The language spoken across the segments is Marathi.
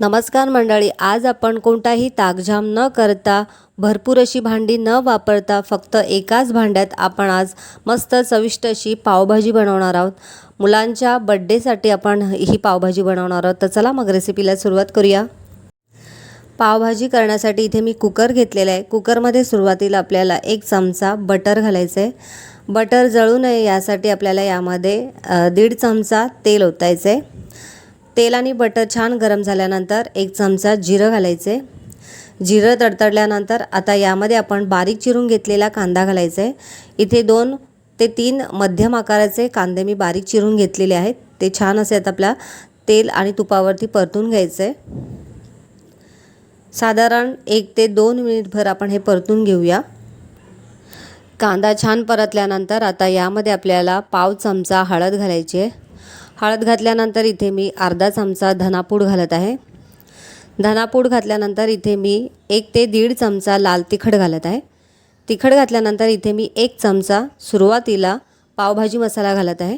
नमस्कार मंडळी आज आपण कोणताही ताकझाम न करता भरपूर अशी भांडी न वापरता फक्त एकाच भांड्यात आपण आज मस्त चविष्ट अशी पावभाजी बनवणार आहोत. मुलांच्या बड्डेसाठी आपण ही पावभाजी बनवणार आहोत. तर चला मग रेसिपीला सुरुवात करूया. पावभाजी करण्यासाठी इथे मी कुकर घेतलेला आहे. कुकरमध्ये सुरुवातीला आपल्याला एक चमचा बटर घालायचं आहे बटर जळू नये यासाठी आपल्याला यामध्ये दीड चमचा तेल ओतायचं आहे तेल आणि बटर छान गरम झाल्यानंतर एक चमचा जिरं घालायचे. जिरं तडतडल्यानंतर आता यामध्ये आपण बारीक चिरून घेतलेला कांदा घालायचा. आहे इथे दोन ते तीन मध्यम आकाराचे कांदे मी बारीक चिरून घेतलेले आहेत. ते छान असे आहेत आपल्या तेल आणि तुपावरती परतून घ्यायचे. साधारण एक ते दोन मिनिटभर आपण हे परतून घेऊया. कांदा छान परतल्यानंतर आता यामध्ये आपल्याला पाव चमचा हळद घालायची आहे. हळद घातल्यानंतर इथे मी अर्धा चमचा धनापूड घालत आहे. धनापूड घातल्यानंतर इथे मी एक ते दीड चमचा लाल तिखट घालत आहे. तिखट घातल्यानंतर इथे मी एक चमचा सुरुवातीला पावभाजी मसाला घालत आहे.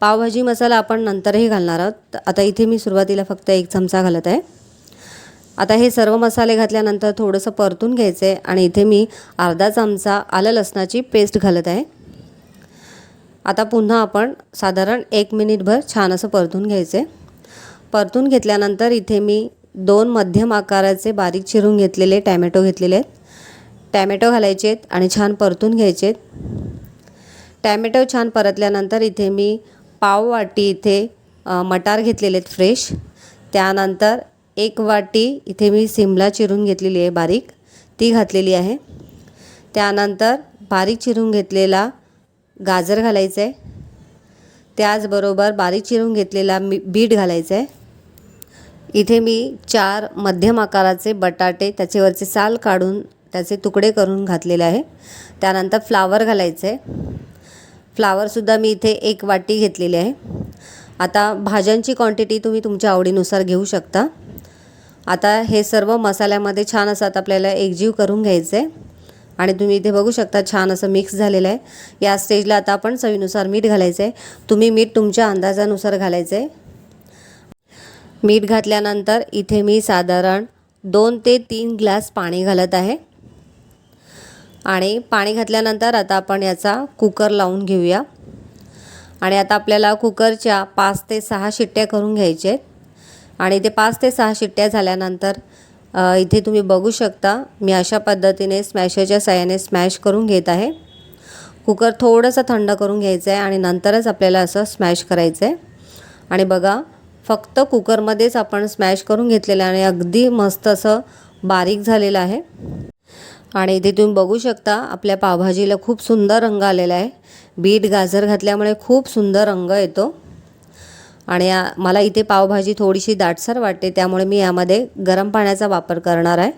पावभाजी मसाला आपण नंतरही घालणार आहोत. आता इथे मी सुरुवातीला फक्त एक चमचा घालत आहे. आता हे सर्व मसाले घातल्यानंतर थोडंसं परतून घ्यायचं आहे आणि इथे मी अर्धा चमचा आलं लसणाची पेस्ट घालत आहे. आता पुन्हा आपण साधारण एक मिनिटभर छान असं परतून घ्यायचे. परतून घेतल्यानंतर इथे मी दोन मध्यम आकाराचे बारीक चिरून घेतलेले टॅमॅटो घेतलेले आहेत. टॅमॅटो घालायचे आहेत आणि छान परतून घ्यायचे आहेत. टॅमॅटो छान परतल्यानंतर इथे मी पाव वाटी इथे मटार घेतलेले आहेत फ्रेश. त्यानंतर एक वाटी इथे मी सिमला चिरून घेतलेली आहे बारीक. ती घातलेली आहे. त्यानंतर बारीक चिरून घेतलेला गाजर घालायचं आहे त्याचबरोबर बारीक चिरून घेतलेला मी बीट घालायचं आहे इथे मी चार मध्यम आकाराचे बटाटे त्याच्यावरचे साल काढून त्याचे तुकडे करून घातलेले आहे. त्यानंतर फ्लावर घालायचं आहे फ्लावरसुद्धा मी इथे एक वाटी घेतलेली आहे. आता भाज्यांची क्वांटिटी तुम्ही तुमच्या आवडीनुसार घेऊ शकता. आता हे सर्व मसाल्यामध्ये छान असं आता आपल्याला एकजीव करून घ्यायचं आहे आणि तुम्ही इथे बघू शकता छान असं मिक्स झालेलं आहे. या स्टेजला आता आपण चवीनुसार मीठ घालायचं आहे तुम्ही मीठ तुमच्या अंदाजानुसार घालायचं आहे मीठ घातल्यानंतर इथे मी साधारण दोन ते तीन ग्लास पाणी घालत आहे. आणि पाणी घातल्यानंतर आता आपण याचा कुकर लावून घेऊया. आणि आता आपल्याला कुकरच्या पाच ते सहा शिट्ट्या करून घ्यायच्या आहेत. आणि ते पाच ते सहा शिट्ट्या झाल्यानंतर इथे तुम्ही बघू शकता मी अशा पद्धतीने स्मॅशरच्या साह्याने स्मॅश करून घेत आहे. कुकर थोडंसं थंड करून घ्यायचं आहे आणि नंतरच आपल्याला असं स्मॅश करायचं आहे आणि बघा फक्त कुकरमध्येच आपण स्मॅश करून घेतलेलं आहे आणि अगदी मस्त असं बारीक झालेलं आहे. आणि इथे तुम्ही बघू शकता आपल्या पावभाजीला खूप सुंदर रंग आलेला आहे. बीट गाजर घातल्यामुळे खूप सुंदर रंग येतो. आणि मला इथे पावभाजी थोडीशी दाटसर वाटते त्यामुळे मी यामध्ये गरम पाण्याचा वापर करणार आहे.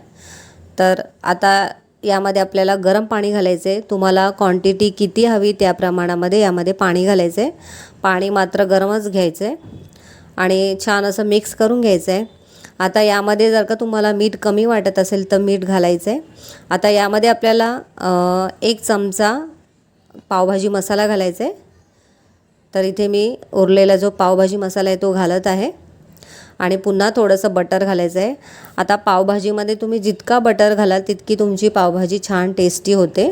तर आता यामध्ये आपल्याला गरम पाणी घालायचं आहे तुम्हाला क्वांटिटी किती हवी त्या प्रमाणामध्ये यामध्ये पाणी घालायचं. आहे पाणी मात्र गरमच घ्यायचं आहे आणि छान असं मिक्स करून घ्यायचं. आहे आता यामध्ये जर का तुम्हाला मीठ कमी वाटत असेल तर मीठ घालायचं. आहे आता यामध्ये आपल्याला एक चमचा पावभाजी मसाला घालायचा. आहे तर इथे मी उरलेला जो पावभाजी मसाला आहे तो घालत आहे. आणि पुन्हा थोडंसं बटर घालायचं आहे. आता पावभाजीमध्ये तुम्ही जितका बटर घालाल तितकी तुमची पावभाजी छान टेस्टी होते.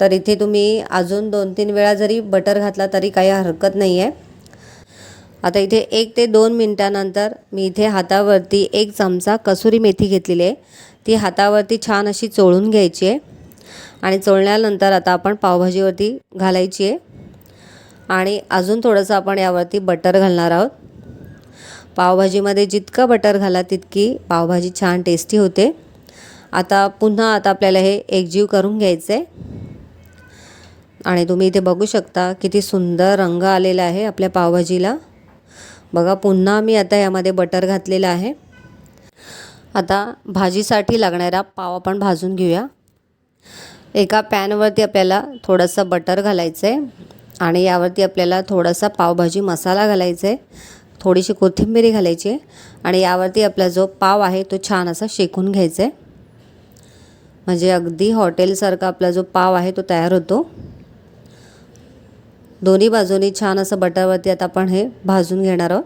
तर इथे तुम्ही अजून दोन तीन वेळा जरी बटर घातला तरी काही हरकत नाही आहे आता इथे एक ते दोन मिनटानंतर मी इथे हातावरती एक चमचा कसुरी मेथी घेतलेली आहे. ती हातावरती छान अशी चोळून घ्यायची आहे. आणि चोळल्यानंतर आता आपण पावभाजीवरती घालायची आहे. आणि अजून थोडंसं आपण यावरती बटर घालणार आहोत. पावभाजीमध्ये जितकं बटर घाला तितकी पावभाजी छान टेस्टी होते. आता पुन्हा आता आपल्याला हे एकजीव करून घ्यायचं आहे आणि तुम्ही इथे बघू शकता किती सुंदर रंग आलेला आहे आपल्या पावभाजीला. बघा पुन्हा मी आता यामध्ये बटर घातलेलं आहे. आता भाजीसाठी लागणारा पाव आपण भाजून घेऊया. एका पॅनवरती आपल्याला थोडंसं बटर घालायचं आहे आणि यावरती आपल्याला थोडासा पावभाजी मसाला घालायचा आहे थोडीशी कोथिंबीरी घालायची आहे आणि यावरती आपला जो पाव आहे तो छान असा शेकून घ्यायचा आहे म्हणजे अगदी हॉटेलसारखा आपला जो पाव आहे तो तयार होतो. दोन्ही बाजूनी छान असं बटरवरती आता आपण हे भाजून घेणार आहोत.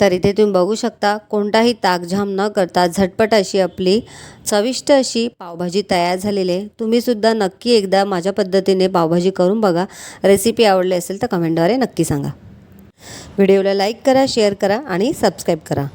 तर इथे तुम्ही बघू शकता. कोणताही ताकझाम न करता झटपट अशी आपली चविष्ट अशी पावभाजी तयार झालेली आहे. तुम्हीसुद्धा नक्की एकदा माझ्या पद्धतीने पावभाजी करून बघा. रेसिपी आवडली असेल तर कमेंटद्वारे नक्की सांगा. व्हिडिओला लाईक करा शेअर करा आणि सबस्क्राईब करा.